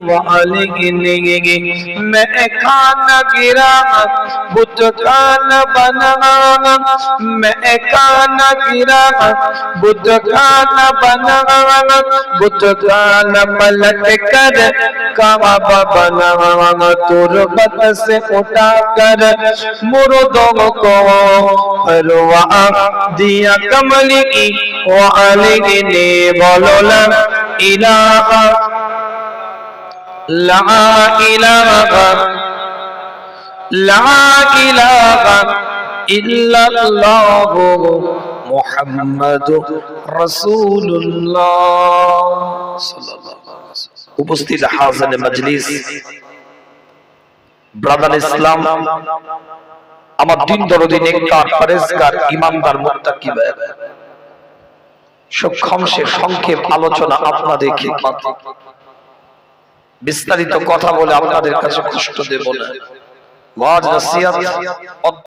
वालिगिनी मैं खाना गिरा, बुत खाना बना मैं गिरा, बुत खाना बना बुत खाना पलट कर काबा तुरबत से उठा कर, मुर्दों को फरवा दिया। कमली की वालिगिनी बोलो ला इलाहा لا إله لا إله إلا الله محمد رسول الله صلى الله عليه وسلم উপস্থিত হাজির মজলিস ব্রাদার ইসলাম আমার দিন দরদি নেককার পরেজগার ইমানদার মুত্তাকি ভাই সক্ষম সে সংক্ষেপ আলোচনা আপনাদের খিদমত বিস্তারিত কথা বলে আপনাদের কাছে কষ্ট দেব না।